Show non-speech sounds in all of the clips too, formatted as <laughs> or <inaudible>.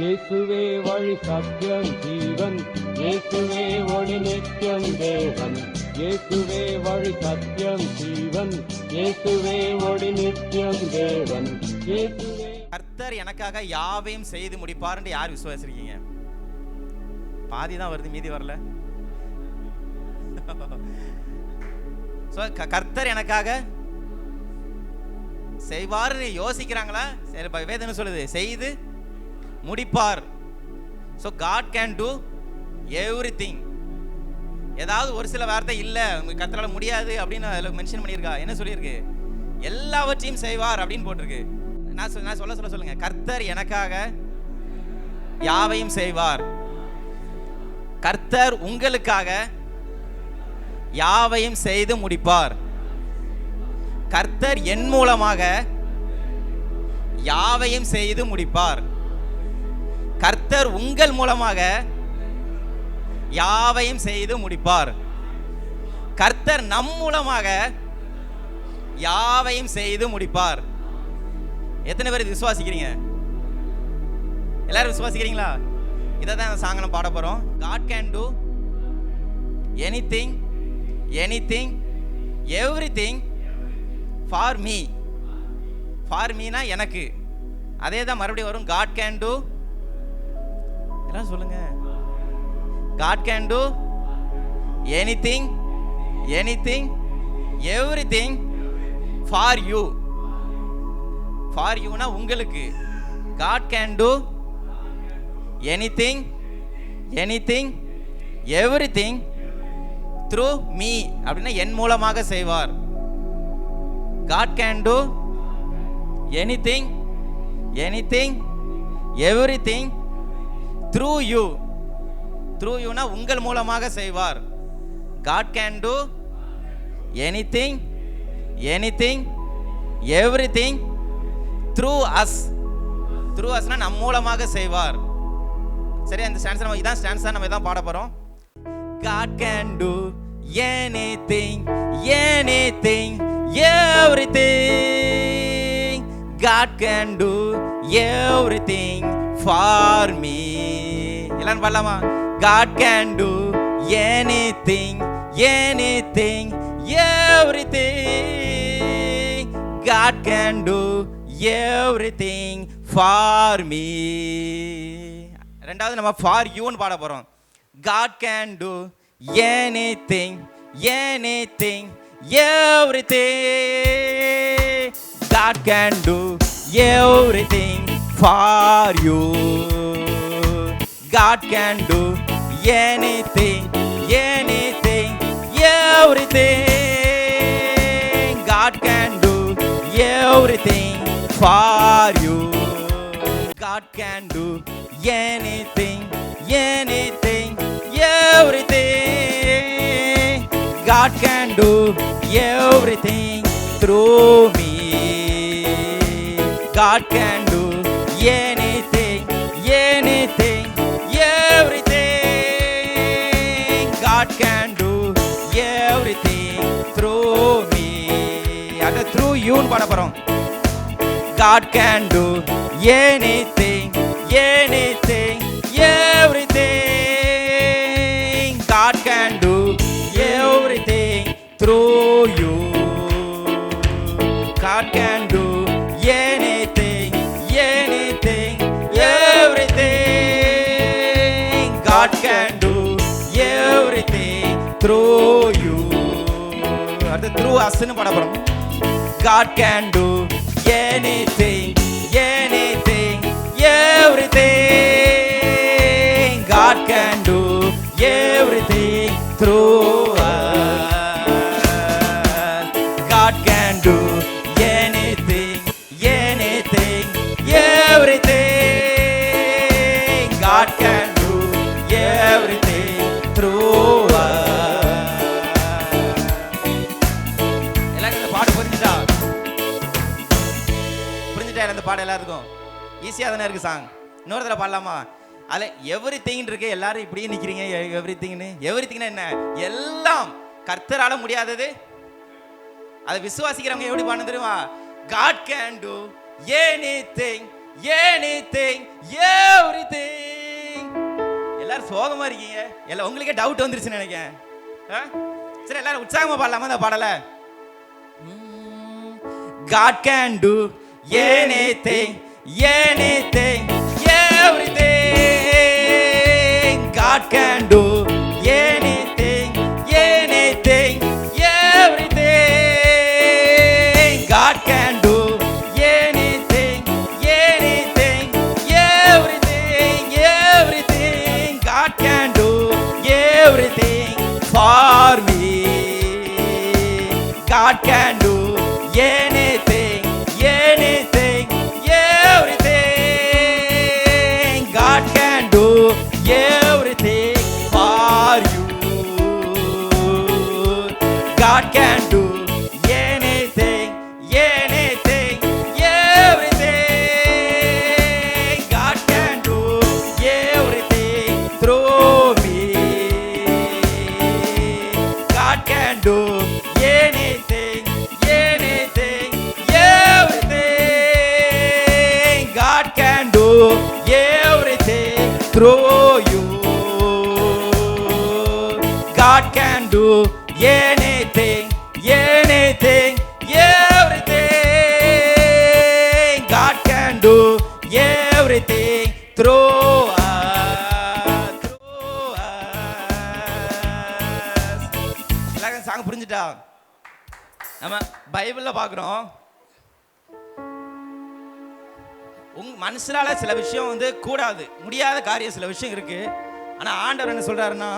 இயேசுவே வழி சத்தியம் ஜீவன். இயேசுவே ஒளி நித்தியம் தேவன். இயேசுவே வழி சத்தியம் ஜீவன். இயேசுவே ஒளி நித்தியம் தேவன். இயேசுவே. கர்த்தர் எனக்காக யாவையும் செய்து முடிப்பார்னு யார் விசுவாசிருக்கீங்க பாதி தான் வருது மீதி வரல. <laughs> ஸோ கர்த்தர் எனக்காக செய்வார்னு யோசிக்கிறாங்களா? சரி இப்ப வேதம் என்ன சொல்லுது? செய்து முடிப்பார். So God can do everything ஏதாவது ஒரு சில வார்த்தை இல்லை உங்களுக்கு கர்த்தரால முடியாது அப்படின்னு அதில் மென்ஷன் பண்ணியிருக்கா. என்ன சொல்லியிருக்கு? எல்லாவற்றையும் செய்வார் அப்படின்னு போட்டிருக்கு. நான் நான் சொல்ல சொல்ல சொல்லுங்க. கர்த்தர் எனக்காக யாவையும் செய்வார். கர்த்தர் உங்களுக்காக யாவையும் செய்து முடிப்பார். கர்த்தர் என் மூலமாக யாவையும் செய்து முடிப்பார். கர்த்தர் உங்கள் மூலமாக யாவையும் செய்து முடிப்பார். கர்த்தர் நம் மூலமாக யாவையும் செய்து முடிப்பார். எத்தனை பேர் இது விசுவாசிக்கிறீங்க? எல்லாரும் விசுவாசிக்கிறீங்களா? இதை தான் இந்த சாங்கனம் பாட போகிறோம் God can do anything anything everything for me for Meena எனக்கு. அதே தான் மறுபடியும் வரும். காட் கேன் டூ எல்லாம் சொல்லுங்க. God can do anything anything everything for you for யூனா உங்களுக்கு. God can do anything anything everything through me அப்படின்னா என் மூலமாக செய்வார். God can do anything everything through you through யூனா உங்கள் மூலமாக செய்வார். God can do anything anything everything through us through அஸ்னா நம் மூலமாக செய்வார். சரி அந்த ஸ்டான்ஸ் நம்ம இதான் ஸ்டான்ஸ் தான் நம்ம இதான் பாட போகிறோம் God can do anything anything everything God can do everything for me எல்லாரும் பாடலாமா God can do anything anything everything God can do everything for me ரெண்டாவது நம்ம ஃபார் யூன்னு பாட போகிறோம் God can do anything anything everything God can do everything for you. God can do anything anything everything. God can do everything for you. God can do anything anything everything. God can do everything through me God can do anything anything everything God can do everything through me அது through you, பாட போறோம் God can do anything, anything, அடுத்து through us-ன்னு பாட போறோம் God can do anything, anything, everything. God can எல்லாருக்கும். ஈஸியாக தானே இருக்கு சாங் இன்னொரு தடவை பாடலாமா? அதில் எவ்ரி திங் இருக்கு. எல்லாரும் இப்படியே நிற்கிறீங்க எவ்ரி திங்னு எவ்ரி திங்னா என்ன? எல்லாம் கர்த்தரால முடியாதது. அதை விசுவாசிக்கிறவங்க எப்படி பண்ண தெரியுமா? God can do anything everything எல்லாரும் சோகமா இருக்கீங்க. எல்லாம் உங்களுக்கே டவுட் வந்துருச்சுன்னு நினைக்கிறேன். சரி எல்லாரும் உற்சாகமா பாடலாமா இந்த பாடல? God can do anything, anything, everything. God can do anything, anything, everything. God can do anything, anything, everything, everything. God can do everything for me. God can do anything, God can do anything, anything, everything. God can do everything through us. Through us. எல்லாரும் song புரிஞ்சுட்டா நம்ம பைபிள்ல பார்க்குறோம் உங் மனுஷரால சில விஷயம் வந்து கூடாது முடியாத காரியம் சில விஷயம் இருக்கு ஆனா ஆண்டவர் என்ன சொல்றாருன்னா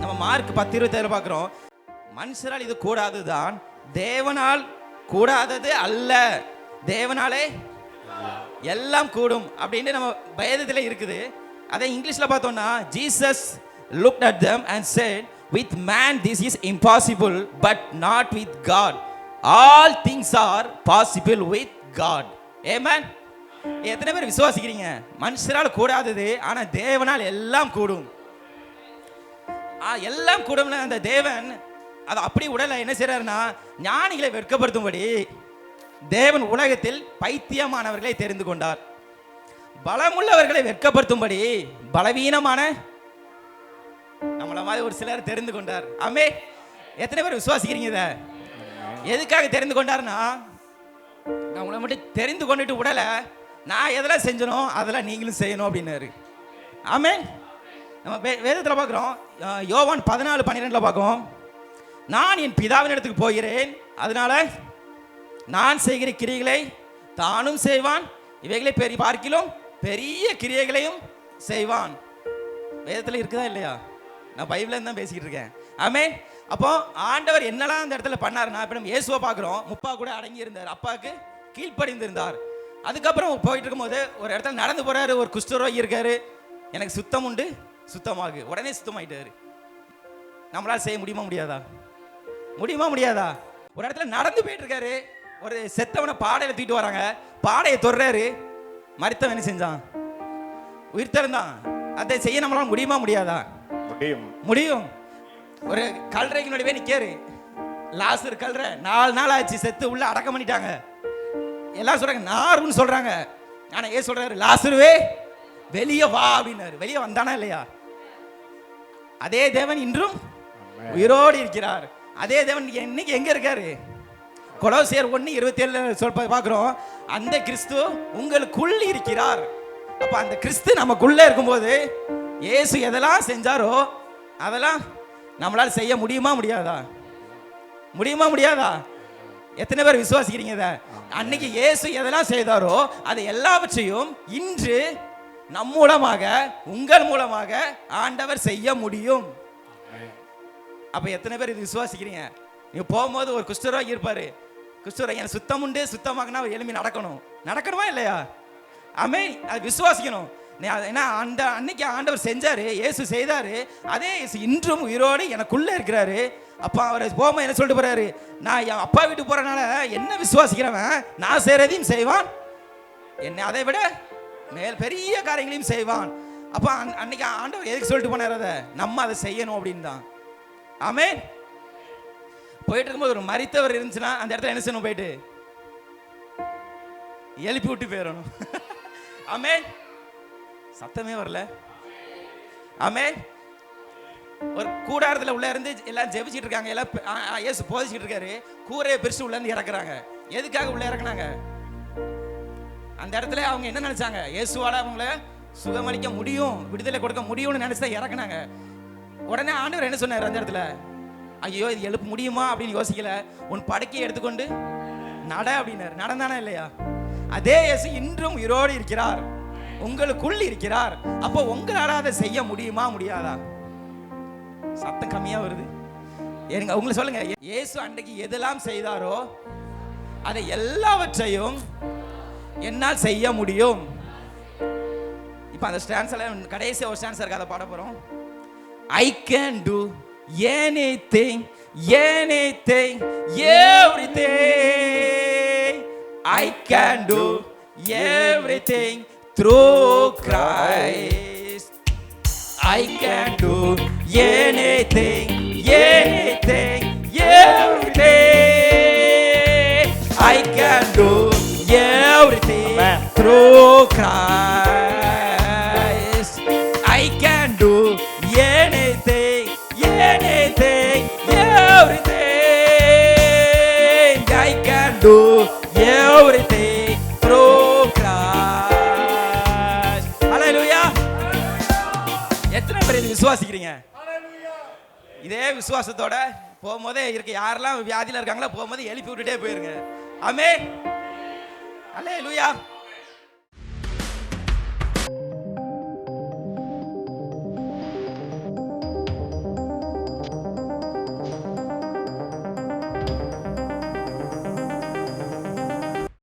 நம்ம மார்க் பத்து இருபத்தேழு பார்க்குறோம். மனுஷரால் இது கூடாது தான் தேவனால் கூடாதது அல்ல. தேவனாலே எல்லாம் கூடும் அப்படின்னு நம்ம வேதத்தில் இருக்குது. அதை இங்கிலீஷில் பார்த்தோம்னா Jesus look at them and said with man this is impossible but not with God all all are possible with God amen எத்தனை பேர் விசுவாசிக்கிறீங்க? மனுஷரால் கூடாதது ஆனால் தேவனால் எல்லாம் கூடும். எல்லாம் கூடும்னு அந்த தேவன் அதை அப்படி உடலை என்ன செய்கிறாருன்னா ஞானிகளை வெட்கப்படுத்தும்படி தேவன் உலகத்தில் பைத்தியமானவர்களை தெரிந்து கொண்டார். பலமுள்ளவர்களை வெட்கப்படுத்தும்படி பலவீனமான நம்மள மாதிரி ஒரு சிலர் தெரிந்து கொண்டார். ஆமே எத்தனை பேர் விசுவாசிக்கிறீங்க இதை? எதுக்காக தெரிந்து கொண்டாருன்னா நான் உங்களை மட்டும் தெரிந்து கொண்டுட்டு உடலை நான் எதெல்லாம் செஞ்சனோ அதெல்லாம் நீங்களும் செய்யணும் அப்படின்னாரு. ஆமென். நம்ம வே வேதத்தில் பார்க்குறோம் யோவான் பதினாலு பன்னிரெண்டில் பார்க்கோம் நான் என் பிதாவின் இடத்துக்கு போகிறேன். அதனால நான் செய்கிற கிரியைகளை தானும் செய்வான். இவைகளை பெரிய பார்க்கிலும் பெரிய கிரியைகளையும் செய்வான். வேதத்தில் இருக்குதா இல்லையா? நான் பைபிள்ல தான் பேசிக்கிட்டு இருக்கேன். ஆமே அப்போ ஆண்டவர் என்னெல்லாம் அந்த இடத்துல பண்ணாருன்னா இப்போ நம்ம இயேசுவை பார்க்குறோம். முப்பா கூட அடங்கி இருந்தார் அப்பாவுக்கு கீழ்ப்படிந்திருந்தார். அதுக்கப்புறம் போயிட்டு இருக்கும்போது ஒரு இடத்துல நடந்து போகிறாரு ஒரு குஷ்டரோகி இருக்காரு. எனக்கு சுத்தம் உண்டு. சுத்தமாகு. உடனே சுத்தமாயிட்டாரு. நம்மளால செய்ய முடியுமா முடியாதா? முடியுமா முடியாதா? ஒரு இடத்துல நடந்து போயிட்டு இருக்காரு ஒரு செத்தவனை பாடையில தூக்கிட்டு வராங்க. பாடையை தொடுறாரு. மருத்தவன் என்ன செஞ்சான்? உயிர் திறந்தான் அதை செய்ய நம்மளால முடியுமா முடியாதா? முடியும். முடியும். ஒரு கல்றைக்கு முன்னாடி போய் லாசர் கல்ற நாலு நாள் ஆச்சு செத்து உள்ள அடக்கம் பண்ணிட்டாங்க. எல்லாரும் சொல்றாங்க நாருன்னு சொல்றாங்க. ஆனா ஏன் சொல்றாரு? லாசருவே வெளியே வா அப்படின்னாரு. வெளியே வந்தானா இல்லையா? அதே தேவன் இன்றும் உயிரோடு இருக்கிறார். அதே தேவன் இன்னைக்கு எங்க இருக்காரு? கொலோசியர் ஒன்று இருபத்தி ஏழு சொல் பார்க்குறோம். அந்த கிறிஸ்து உங்களுக்குள் இருக்கிறார். அப்ப அந்த கிறிஸ்து நமக்குள்ள இருக்கும்போது இயேசு எதெல்லாம் செஞ்சாரோ அதெல்லாம் நம்மளால செய்ய முடியுமா முடியாதா? முடியுமா முடியாதா? எத்தனை பேர் விசுவாசிக்கிறீங்க இதை? அன்னைக்கு இயேசு எதெல்லாம் செய்தாரோ அது எல்லாவற்றையும் இன்று நம் மூலமாக உங்கள் மூலமாக ஆண்டவர் செய்ய முடியும். அப்போ எத்தனை பேர் இது விசுவாசிக்கிறீங்க? நீங்கள் போகும்போது ஒரு குஷ்டரோகி இருப்பார். குஷ்டரோகி எனக்கு சுத்தம் உண்டு சுத்தமாகனா அவர் எலும்பி நடக்கணும். நடக்கணுமா இல்லையா? ஆமே அது விசுவாசிக்கணும். நீ ஏன்னா அந்த அன்னைக்கு ஆண்டவர் செஞ்சார் இயேசு செய்தார். அதே இயேசு இன்றும் உயிரோடு எனக்குள்ளே இருக்கிறாரு. அப்பா அவர் போகும்போது என்ன சொல்லிட்டு போகிறாரு நான் என் அப்பா வீட்டுக்கு போகிறனால என்ன விசுவாசிக்கிறவன்? நான் செய்கிறதையும் செய்வான். என்ன அதை விட மேல் பெரிய காரியங்களையும் செய்வான். அப்ப அன்னைக்கு ஆண்டவர் எதுக்கு சொல்லிட்டு போனார் அதை? நம்ம அதை செய்யணும் அப்படின்னு தான். ஆமே போயிட்டு இருக்கும்போது ஒரு மறித்தவர் இருந்துச்சுன்னா அந்த இடத்துல என்ன செய்யணும்? போயிட்டு எழுப்பி விட்டு போயிடணும். <laughs> ஆமே சத்தமே வரல. ஆமே ஒரு கூடாரத்துல உள்ள இருந்து எல்லாம் ஜெபிச்சிட்டு இருக்காங்க. எல்லாம் ப- இயேசு இருக்காரு. கூரையை பிரிச்சு உள்ள இருந்து இறக்குறாங்க. எதுக்காக உள்ள இறக்குனாங்க? அந்த இடத்துல அவங்க என்ன நினைச்சாங்க? இயேசுவால அவங்கள சுகமளிக்க முடியும் விடுதலை கொடுக்க முடியும்னு நினைச்சா இறக்குனாங்க. உடனே ஆண்டவர் என்ன சொன்னார் அந்த இடத்துல? ஐயோ இது எழுப்ப முடியுமா அப்படின்னு யோசிக்கல. உன் படுக்கையை எடுத்துக்கொண்டு நட அப்படின்னாரு. நடந்தானா இல்லையா? அதே இயேசு இன்றும் உயிரோடு இருக்கிறார். உங்களுக்குள் இருக்கிறார். அப்போ உங்களால அதை செய்ய முடியுமா முடியாதா? சத்தம் கம்மியா வருது. ஏங்க உங்களை சொல்லுங்க. இயேசு அன்றைக்கு எதெல்லாம் செய்தாரோ அதை எல்லாவற்றையும் என்னால் செய்ய முடியும். இப்போ அந்த ஸ்டான்ஸில் கடைசி ஒரு ஸ்டான்ஸ் இருக்கு அதை பாட போகிறோம் I can do anything anything everything I can do everything through Christ do anything anything every இதே விசுவாசத்தோட போகும்போதே இருக்க. யாரெல்லாம் வியாதியில இருக்காங்களோ போகும்போது எழுப்பி விட்டுட்டே போயிருங்க. ஆமே அல்லே லூயா